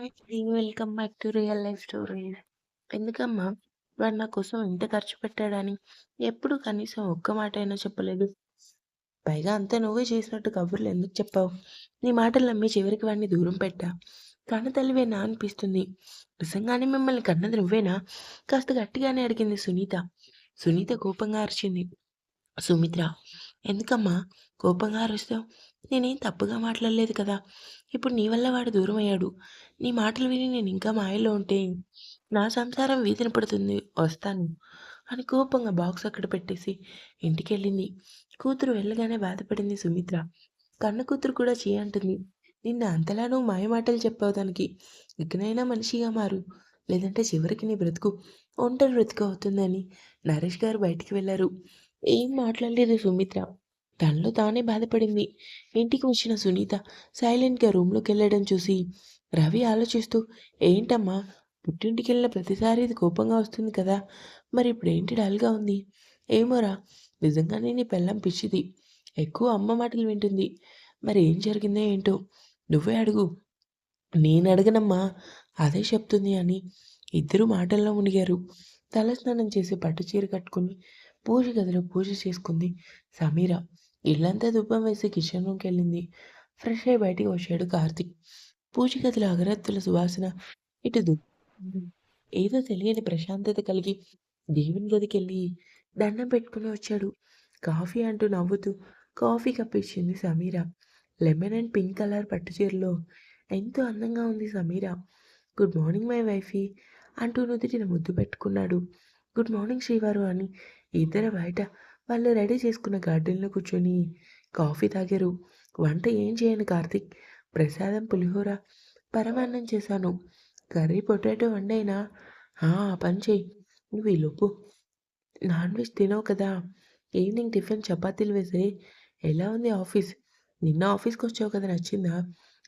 Hi welcome back to real life stories. ఎందుకమ్మా వాడు నా కోసం ఇంత ఖర్చు పెట్టాడని ఎప్పుడు కనీసం ఒక్క మాట అయినా చెప్పలేదు. పైగా అంతా నువ్వే చేసినట్టు కబుర్లు ఎందుకు చెప్పావు? నీ మాటలు నమ్మి చివరికి వాడిని దూరం పెట్టా. కన్న తల్లివేనా అనిపిస్తుంది. నిజంగానే మిమ్మల్ని కన్నది నువ్వేనా? కాస్త గట్టిగానే అడిగింది సునీత. సునీత కోపంగా అరిచింది. సుమిత్ర ఎందుకమ్మా కోపంగా అరుస్తావు? నేనేం తప్పుగా మాట్లాడలేదు కదా! ఇప్పుడు నీ వల్ల వాడు దూరమయ్యాడు. నీ మాటలు విని నేను ఇంకా మాయలో ఉంటే నా సంసారం వీధిన పడుతుంది వస్తాను అని కోపంగా బాక్స్ అక్కడ పెట్టేసి ఇంటికెళ్ళింది. కూతురు వెళ్ళగానే బాధపడింది సుమిత్ర. కన్న కూతురు కూడా చీ అంటుంది. నిన్న అంతలా నువ్వు మాయమాటలు చెప్పావు దానికి ఇకనైనా మనిషిగా మారు. లేదంటే చివరికి నీ బ్రతుకు ఒంటరి బ్రతుకు అవుతుందని నరేష్ గారు బయటికి వెళ్ళారు ఏం మాట్లాడలేదు సుమిత్ర. తనలో తానే బాధపడింది. ఇంటికి వచ్చిన సునీత సైలెంట్‌గా రూమ్‌లోకెళ్ళడం చూసి రవి ఆలోచిస్తూ ఏంటమ్మా పుట్టింటికెళ్ళిన ప్రతిసారి ఇది కోపంగా వస్తుంది కదా! మరి ఇప్పుడు ఏంటి డల్‌గా ఉంది? ఏమోరా నిజంగానే నీ పెళ్ళం పిచ్చిది. ఎక్కువ అమ్మ మాటలు వింటుంది. మరి ఏం జరిగిందో ఏంటో నువ్వే అడుగు. నేను అడగనమ్మా అదే చెప్తుంది అని ఇద్దరు మాటల్లో మునిగారు. తలస్నానం చేసి పట్టు చీర కట్టుకుని పూజ గదిలో పూజ చేసుకుంది సమీర. ఇల్లంతా దుబ్బం వేసి కిచెన్ రూమ్‌కెళ్ళింది. ఫ్రెష్ అయ్యి బయటికి వచ్చాడు కార్తీక్. పూజ గదిలో అగరత్తుల సువాసన ఇటు దు ఏదో తెలియని ప్రశాంతత కలిగి దేవుని గదికెళ్ళి దండం పెట్టుకుని వచ్చాడు. కాఫీ అంటూ నవ్వుతూ coffee కప్పించింది Sameera. Lemon and pink colour పట్టు చీరలో ఎంతో అందంగా ఉంది Sameera. Good morning my wifey అంటూ నుదుటిన ముద్దు పెట్టుకున్నాడు. గుడ్ మార్నింగ్ శ్రీవారు అని ఇద్దరు బయట వాళ్ళు రెడీ చేసుకున్న గార్డెన్‌లో కూర్చొని కాఫీ తాగారు. వంట ఏం చేయను కార్తిక్ ప్రసాదం పులిహోర, పరమాన్నం చేశాను. కర్రీ పొటాటో వండైనా పని చెయ్యి. నువ్వు ఈలోపు నాన్ వెజ్ తినవు కదా! ఈవినింగ్ టిఫిన్ చపాతీలు వేసే ఎలా ఉంది ఆఫీస్? నిన్న ఆఫీస్కి వచ్చావు కదా నచ్చిందా?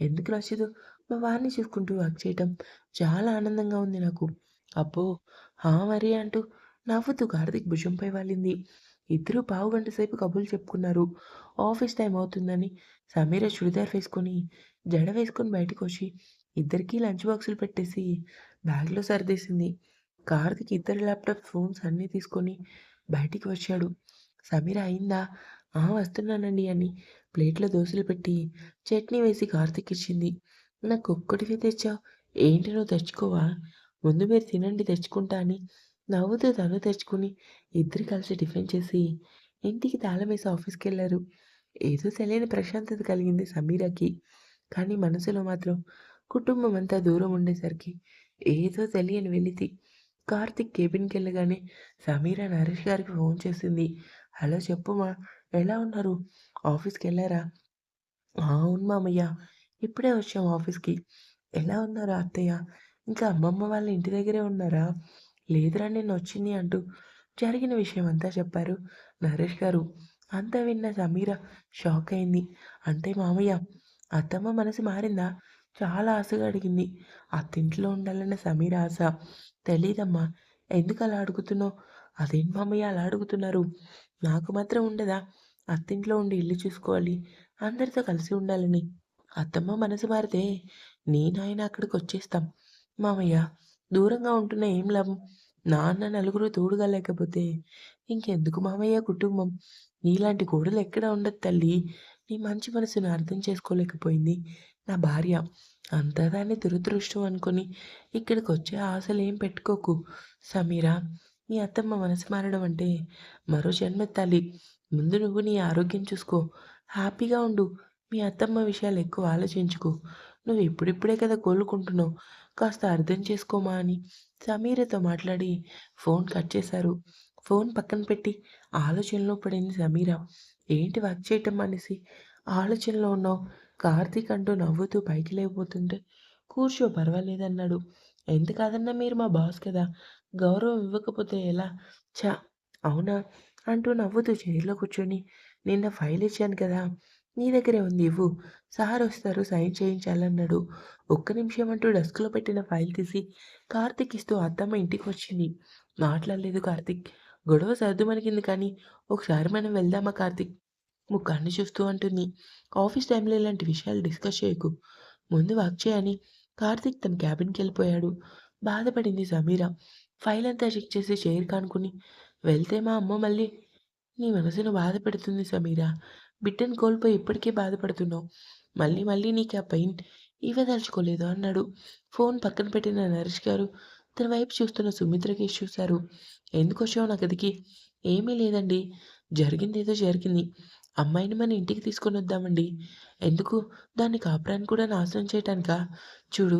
ఎందుకు నచ్చదు? మా వారిని చూసుకుంటూ వర్క్ చేయటం చాలా ఆనందంగా ఉంది నాకు. అబ్బో! హా! మరి అంటూ నవ్వుతూ కార్తిక్ భుజంపై వాలింది. ఇద్దరూ పావుగంట సేపు కబుర్లు చెప్పుకున్నారు. ఆఫీస్ టైం అవుతుందని సమీర చుడిదార్ వేసుకొని, జడ వేసుకొని బయటికొచ్చి ఇద్దరికీ లంచ్ బాక్సులు పెట్టేసి బ్యాగ్‌లో సర్దేసింది. కార్తిక్ ఇద్దరు ల్యాప్‌టాప్, ఫోన్స్ అన్నీ తీసుకొని బయటికి వచ్చాడు. సమీర అయిందా? ఆ! వస్తున్నానండి అని ప్లేట్‌లో దోశలు పెట్టి చట్నీ వేసి కార్తీక్ ఇచ్చింది. నాకు ఒక్కటివే తెచ్చావు. ఏంటి నువ్వు తెచ్చుకోవా? ముందు మీరు తినండి తెచ్చుకుంటా అని నవ్వుతూ తను తెచ్చుకుని ఇద్దరు కలిసి టిఫిన్ చేసి ఇంటికి తాళమేసి ఆఫీస్‌కెళ్ళారు. ఏదో తెలియని ప్రశాంతత కలిగింది సమీరకి. కానీ మనసులో మాత్రం కుటుంబం అంతా దూరం ఉండేసరికి ఏదో తెలియని వెలితి. కార్తీక్ కేబిన్‌కెళ్ళగానే సమీర నరేష్ గారికి ఫోన్ చేసింది. హలో చెప్పుమా ఎలా ఉన్నారు? ఆఫీస్కి వెళ్ళారా అవును మామయ్య. ఇప్పుడే వచ్చాం ఆఫీస్‌కి. ఎలా ఉన్నారు అత్తయ్య? ఇంకా అమ్మమ్మ వాళ్ళ ఇంటి దగ్గరే ఉన్నారా? లేదురా నిన్నొచ్చింది అంటూ జరిగిన విషయం అంతా చెప్పారు నరేష్ గారు. అంతా విన్న సమీర షాక్ అయింది. అంటే మామయ్య అత్తమ్మ మనసు మారిందా? చాలా ఆశగా అడిగింది. అత్తింట్లో ఉండాలన్న సమీర ఆశ. తెలీదమ్మా. ఎందుకు అలా అడుగుతున్నావు? అదేంటి మామయ్య అలా అడుగుతున్నారు? నాకు మాత్రం ఉండదా? అత్తింట్లో ఉండి ఇల్లు చూసుకోవాలి. అందరితో కలిసి ఉండాలని. అత్తమ్మ మనసు మారితే నేనాయన అక్కడికొచ్చేస్తాం. మామయ్య దూరంగా ఉంటున్నా ఏం లాభం? నాన్న నలుగురు తోడుగా లేకపోతే ఇంకెందుకు మామయ్య కుటుంబం? నీలాంటి కోడలు ఎక్కడ ఉండదు తల్లీ. నీ మంచి మనసును అర్థం చేసుకోలేకపోయింది నా భార్య. అంతా దాని దురదృష్టం అనుకుని ఇక్కడికొచ్చే ఆశలేం పెట్టుకోకు సమీరా నీ అత్తమ్మ మనసు మారడం అంటే మరో జన్మ తల్లి ముందు నువ్వు నీ ఆరోగ్యం చూసుకో. హ్యాపీగా ఉండు. మీ అత్తమ్మ విషయాలు ఎక్కువ ఆలోచించుకో నువ్వు ఇప్పుడిప్పుడే కదా కోలుకుంటున్నావు. కాస్త అర్థం చేసుకోమా అని సమీరతో మాట్లాడి ఫోన్ కట్ చేశారు. ఫోన్ పక్కన పెట్టి ఆలోచనలో పడింది సమీర. ఏంటి వర్క్ చేయటం అనేసి ఆలోచనలో ఉన్నావు? కార్తీక్ అంటూ నవ్వుతూ పైకి లేకపోతుంటే కూర్చో పర్వాలేదన్నాడు. ఎంత కాదన్నా మీరు మా బాస్ కదా! గౌరవం ఇవ్వకపోతే ఎలా? చా అవునా? అంటూ నవ్వుతూ చైర్‌లో కూర్చొని నిన్న ఫైల్ ఇచ్చాను కదా! నీ దగ్గరే ఉంది ఇవ్వు. సార్ వస్తారు సైన్ చేయించాలన్నాడు. ఒక్క నిమిషం అంటూ డెస్క్‌లో పెట్టిన ఫైల్ తీసి కార్తిక్ ఇస్తూ అత్తమ్మ ఇంటికొచ్చింది. మాట్లాడలేదు కార్తీక్. గొడవ సద్దుమణిగింది కానీ ఒకసారి మనం వెళ్దామా కార్తిక్ ముఖాన్ని చూస్తూ అంటుంది. ఆఫీస్ టైంలో ఇలాంటి విషయాలు డిస్కస్ చేయకు. ముందు వర్క్ చేయని కార్తిక్ తన క్యాబిన్‌కి వెళ్ళిపోయాడు. బాధపడింది సమీర. ఫైల్ అంతా చెక్ చేసి చైర్ కానుకుని వెళ్తే మా అమ్మ మళ్ళీ నీ మనసును బాధ పెడుతుంది సమీరా బిడ్డను కోల్పోయి ఇప్పటికే బాధపడుతున్నావు. మళ్ళీ మళ్ళీ నీకు ఆ పెయిన్ ఇవ్వదలుచుకోలేదు అన్నాడు. ఫోన్ పక్కన పెట్టిన నరేష్ గారు తన వైపు చూస్తున్న సుమిత్రకి చూశారు. ఎందుకొచ్చావు నా గదికి? ఏమీ లేదండి. జరిగింది ఏదో జరిగింది. అమ్మాయిని మన ఇంటికి తీసుకొని వద్దామండి ఎందుకు? దాన్ని కాపురాన్ని కూడా నాశనం చేయటానిక చూడు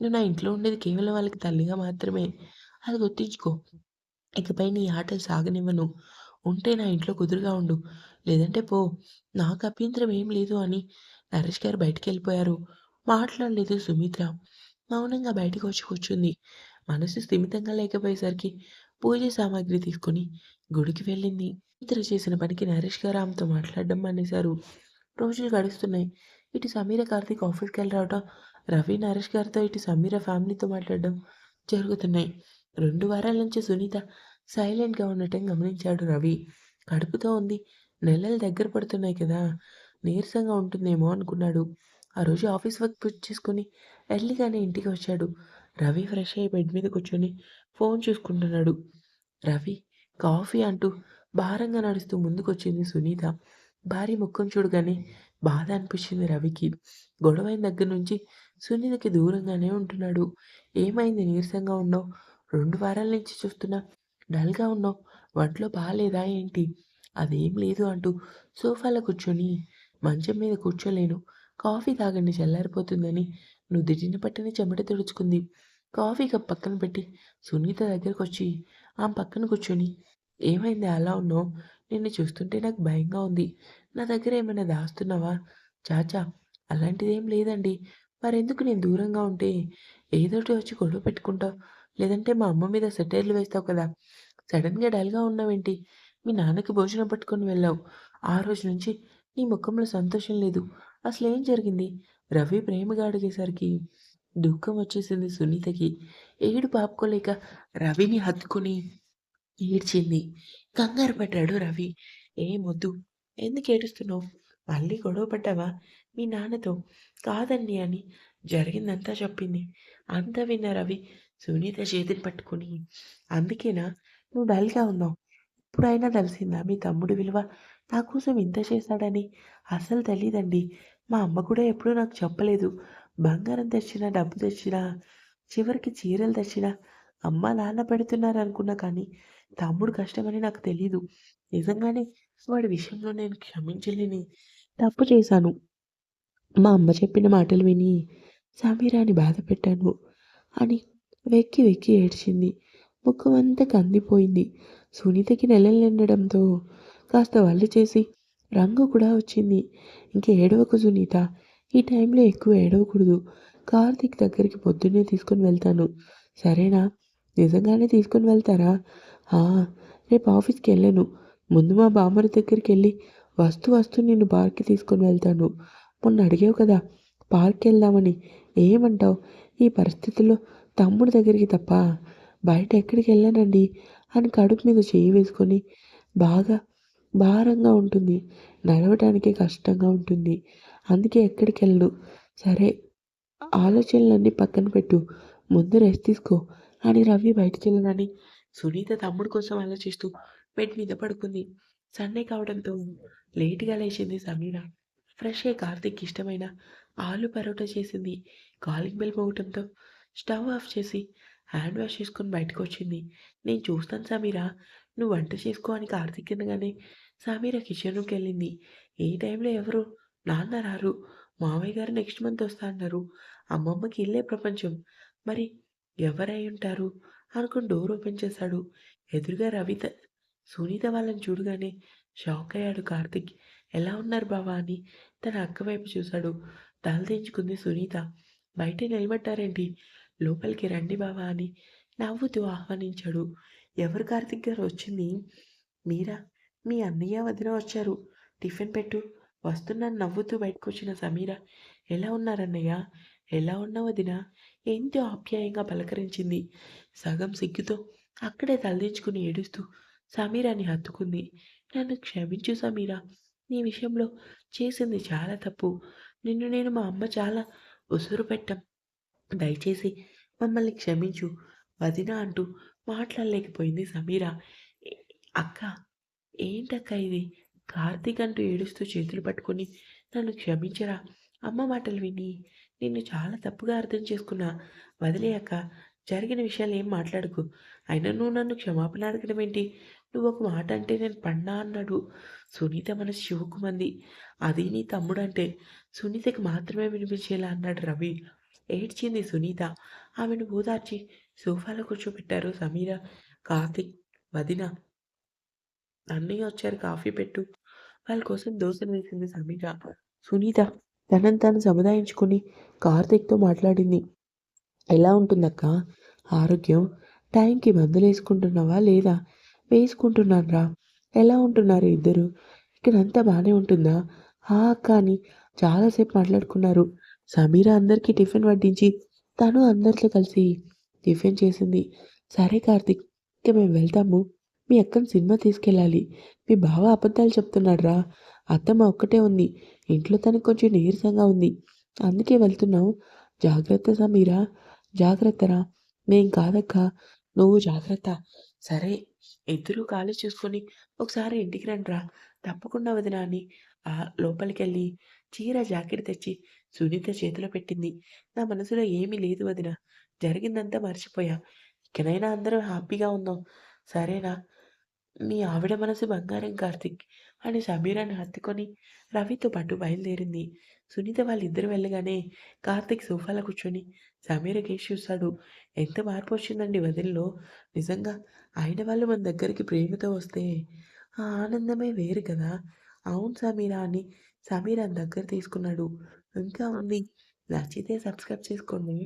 నువ్వు నా ఇంట్లో ఉండేది కేవలం వాళ్ళకి తల్లిగా మాత్రమే. అది గుర్తించుకో ఇకపై నీ ఆటలు సాగనివ్వను. ఉంటే నా ఇంట్లో కుదురుగా ఉండు. లేదంటే పో. నాకు అభ్యంతరం ఏం లేదు అని నరేష్ గారు బయటికెళ్ళిపోయారు. మాట్లాడలేదు సుమిత్ర. మౌనంగా బయటకొచ్చి కూర్చుంది. మనసు స్థిమితంగా లేకపోయేసరికి పూజ సామాగ్రి తీసుకొని గుడికి వెళ్ళింది. సుమిత్ర చేసిన పనికి నరేష్ గారు ఆమెతో మాట్లాడడం మానేశారు. రోజులు గడుస్తున్నాయి. ఇటు సమీర, కార్తీక్ ఆఫీస్‌కెళ్ళి రావడం రవి, నరేష్ గారితో ఇటు సమీర ఫ్యామిలీతో మాట్లాడడం జరుగుతున్నాయి. రెండు వారాల నుంచి సునీత సైలెంట్‌గా ఉండటం గమనించాడు రవి. కడుపుతో ఉంది. నెలలు దగ్గర పడుతున్నాయి కదా! నీరసంగా ఉంటుందేమో అనుకున్నాడు. ఆ రోజు ఆఫీస్ వర్క్ పూర్తి చేసుకుని ఎర్లీగానే ఇంటికి వచ్చాడు. రవి ఫ్రెష్ అయ్యి బెడ్ మీద కూర్చొని ఫోన్ చూసుకుంటున్నాడు. రవి కాఫీ అంటూ భారంగా నడుస్తూ ముందుకొచ్చింది సునీత. భారీ ముఖం చూడగానే బాధ అనిపించింది రవికి. గొడవైన దగ్గర నుంచి సునీతకి దూరంగానే ఉంటున్నాడు. ఏమైంది నీరసంగా ఉన్నావు? రెండు వారాల నుంచి చూస్తున్నా డల్‌గా ఉన్నావు. ఒంట్లో బాగాలేదా ఏంటి? అదేం లేదు అంటూ సోఫాలో కూర్చొని మంచం మీద కూర్చోలేను. కాఫీ తాగండి చల్లారిపోతుందని నుదిటిన పట్టిన చెమట తుడుచుకుంది. కాఫీ కప్ పక్కన పెట్టి సునీత దగ్గరకొచ్చి ఆమె పక్కన కూర్చొని ఏమైంది అలా ఉన్నావు? నిన్ను చూస్తుంటే నాకు భయంగా ఉంది. నా దగ్గర ఏమైనా దాస్తున్నావా? చాచా అలాంటిదేం లేదండి. మరెందుకు నేను దూరంగా ఉంటే ఏదోటి వచ్చి గొడవ పెట్టుకుంటావు. లేదంటే మా అమ్మ మీద సెటైర్లు వేస్తావు కదా! సడన్గా డల్‌గా ఉన్నావేంటి? మీ నాన్నకి భోజనం పట్టుకొని వెళ్ళావు. ఆ రోజు నుంచి నీ ముఖంలో సంతోషం లేదు. అసలు ఏం జరిగింది? రవి ప్రేమగా అడిగేసరికి దుఃఖం వచ్చేసింది సునీతకి. ఏడు పాపుకోలేక రవిని హత్తుకొని ఏడ్చింది. కంగారు పడ్డాడు రవి. ఏమొద్దు. ఎందుకేడుస్తున్నావు? మళ్ళీ గొడవ పడ్డావా మీ నాన్నతో? కాదండి అని జరిగిందంతా చెప్పింది. అంతా విన్న రవి సునీత చేతిని పట్టుకుని అందుకేనా నువ్వు డల్‌గా ఉన్నావు. ఇప్పుడైనా తెలిసిందా మీ తమ్ముడు విలువ? నా కోసం ఇంత చేశాడని? అసలు తెలియదండి మా అమ్మ కూడా ఎప్పుడూ నాకు చెప్పలేదు. బంగారం తెచ్చినా, డబ్బు తెచ్చినా, చివరికి చీరలు తెచ్చినా అమ్మ, నాన్న పెడుతున్నారు అనుకున్నా కానీ తమ్ముడు కష్టమని నాకు తెలీదు. నిజంగానే వాడి విషయంలో నేను క్షమించలేని తప్పు చేశాను. మా అమ్మ చెప్పిన మాటలు విని సమీరాని బాధపెట్టాను అని వెక్కి వెక్కి ఏడ్చింది. ముఖమంతా కందిపోయింది. సునీతకి నెలలు నిండడంతో కాస్త వళ్ళు చేసి రంగు కూడా వచ్చింది. ఇంక ఏడవకు సునీత. ఈ టైంలో ఎక్కువ ఏడవకూడదు. కార్తీక్ దగ్గరికి పొద్దున్నే తీసుకొని వెళ్తాను. సరేనా? నిజంగానే తీసుకొని వెళ్తారా? ఆ! రేపు ఆఫీస్‌కెళ్ళను. ముందు మా బామ్మరి దగ్గరికి వెళ్ళి వస్తూ వస్తూ నిన్ను బార్కి తీసుకొని వెళ్తాను. మొన్న అడిగావు కదా! పార్క్‌కెళ్దామని. ఏమంటావు? ఈ పరిస్థితుల్లో తమ్ముడి దగ్గరికి తప్ప బయట ఎక్కడికెళ్ళనండి అని కడుపు మీద చెయ్యి వేసుకొని బాగా భారంగా ఉంటుంది. నడవటానికి కష్టంగా ఉంటుంది. అందుకే ఎక్కడికెళ్ళను. సరే ఆలోచనలన్నీ పక్కన పెట్టు. ముందు రెస్ట్ తీసుకో అని రవి బయటికెళ్ళగానే సునీత తమ్ముడు కోసం ఆలోచిస్తూ బెడ్ మీద పడుకుంది. సండే కావడంతో లేటుగా లేచింది సమీర. ఫ్రెష్ అయ్యి ఇష్టమైన ఆలు పరోటా చేసింది. కాలింగ్ బెల్ మోగటంతో స్టవ్ ఆఫ్ చేసి హ్యాండ్ వాష్ చేసుకొని బయటకొచ్చింది. నేను చూస్తాను సమీరా నువ్వు వంట చేసుకో అని కార్తీక్ అనగానే సమీరా కిచెన్ రూమ్‌కెళ్ళింది. ఈ టైంలో ఎవరు? నాన్న రారు. మావయ్య గారు నెక్స్ట్ మంత్ వస్తా అన్నారు. అమ్మమ్మకి ఇల్లే ప్రపంచం. మరి ఎవరై ఉంటారు అనుకుని డోర్ ఓపెన్ చేశాడు. ఎదురుగా రవిత సునీత వాళ్ళని చూడగానే షాక్ అయ్యాడు కార్తీక్. ఎలా ఉన్నారు బావా అని తన అక్క వైపు చూశాడు. తలదించుకుంది సునీత. బయట నిలబడ్డారేంటి? లోపలికి రండి బావా అని నవ్వుతూ ఆహ్వానించాడు. ఎవరు కార్తిక్ గారు వచ్చింది? మీరా? మీ అన్నయ్య, వదిన వచ్చారు. టిఫిన్ పెట్టు. వస్తున్నాను నవ్వుతూ బయటకొచ్చిన సమీర ఎలా ఉన్నారన్నయ్య? ఎలా ఉన్న వదినా? ఎంతో ఆప్యాయంగా పలకరించింది. సగం సిగ్గుతో అక్కడే తలదించుకుని ఏడుస్తూ సమీరాని హత్తుకుంది. నన్ను క్షమించు సమీరా నీ విషయంలో చేసింది చాలా తప్పు. నిన్ను నేను మా అమ్మ చాలా ఉసురు పెట్టాం. దయచేసి మమ్మల్ని క్షమించు వదిన అంటూ మాట్లాడలేకపోయింది సమీర. అక్క ఏంటక్క ఇది? కార్తీక్ అంటూ ఏడుస్తూ చేతులు పట్టుకొని నన్ను క్షమించరా! అమ్మ మాటలు విని నిన్ను చాలా తప్పుగా అర్థం చేసుకున్నా. వదిలే అక్క. జరిగిన విషయాలు ఏం మాట్లాడకు. అయినా నువ్వు నన్ను క్షమాపణ అడగడం ఏంటి? నువ్వు ఒక మాట అంటే నేను పన్నా అన్నాడు. సునీత మనసు మంది అది నీ తమ్ముడంటే సునీతకి మాత్రమే వినిపించేలా అన్నాడు రవి. ఏడ్చింది సునీత. ఆమెను ఓదార్చి సోఫాలో కూర్చోబెట్టారు సమీర, కార్తీక్, వదిన. అన్నయ్య వచ్చారు కాఫీ పెట్టు. వాళ్ళ కోసం దోశలు వేసింది సమీర. సునీత తనను తాను సముదాయించుకొని కార్తీక్‌తో మాట్లాడింది. ఎలా ఉంటుందక్కా ఆరోగ్యం? టైంకి మందులు వేసుకుంటున్నావా లేదా? వేసుకుంటున్నానురా. ఎలా ఉంటున్నారు ఇద్దరు ఇక్కడ అంతా బాగానే ఉంటుందా? ఆ! అక్క అని చాలాసేపు మాట్లాడుకున్నారు. సమీర అందరికీ టిఫిన్ వడ్డించి తను అందరితో కలిసి టిఫిన్ చేసింది. సరే కార్తిక్ ఇక మేము వెళ్తాము. మీ అక్కని సినిమా తీసుకెళ్ళాలి. మీ బావ అబద్ధాలు చెప్తున్నాడురా. అత్తమ్మ ఒక్కటే ఉంది. ఇంట్లో తనకు కొంచెం నీరసంగా ఉంది. అందుకే వెళ్తున్నాం. జాగ్రత్త సమీరా జాగ్రత్తరా. మేం కాదక్కా. నువ్వు జాగ్రత్త. సరే ఇద్దరూ కాలు చూసుకొని ఒకసారి ఇంటికి రండిరా తప్పకుండా వదిన అని ఆ లోపలికెళ్ళి చీర, జాకెట్ తెచ్చి సునీత చేతిలో పెట్టింది. నా మనసులో ఏమీ లేదు వదినా. జరిగిందంతా మర్చిపోయా. ఇకనైనా అందరూ హ్యాపీగా ఉందాం. సరేనా? నీ ఆవిడ మనసు బంగారం కార్తిక్ అని సమీరాన్ని హత్తుకొని రవితో పాటు బయలుదేరింది. సునీత వాళ్ళిద్దరు వెళ్ళగానే కార్తిక్ సోఫాలో కూర్చొని సమీర కేసు చూశాడు. ఎంత మార్పు వచ్చిందండి వదిలిలో నిజంగా ఆయన వాళ్ళు మన దగ్గరికి ప్రేమతో వస్తే ఆ ఆనందమే వేరు కదా! అవును సమీరా అని సమీరని దగ్గర తీసుకున్నాడు. ఇంకా ఉంది. నచ్చితే సబ్స్క్రైబ్ చేసుకోండి.